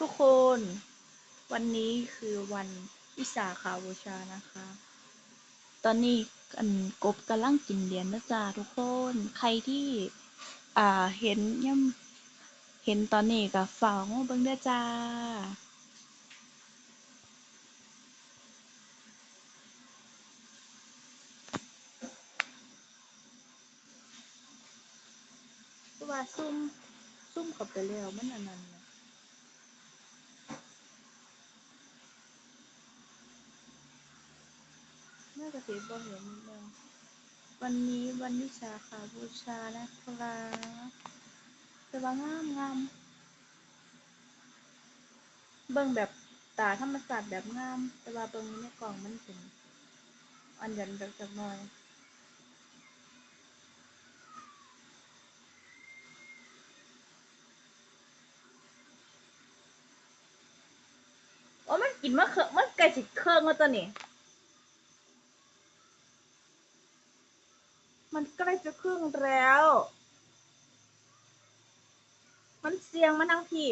ทุกคนวันนี้คือวันวิสาขาบูชานะคะ ตอนนี้อันกบกำลังกินเหรียญนะจ๊ะทุกคน ใครที่อ่าเห็นย่ำเห็นตอนนี้ก็ฝากมาเบิ่งเด้จ้าว่าซุ่มซุ่มเข้าไปแล้วมันอันนั้น น่ะน่าจะเห็นบ่เห็นนิดนึงวันนี้วันวิสาขาบูชานะครับแต่ว่างามงามเบิ่งแบบตาธรรมศาสตร์แบบงาม แต่ว่าเบิ่งในกล่องมันเป็นอันยันแบบจักหน่อยโอ้มันกินมะเขือมันไก่สิเครื่องมาตัวนี้ มันใกล้จะครึ่งแล้ว มันเสียงมาทั้งพี่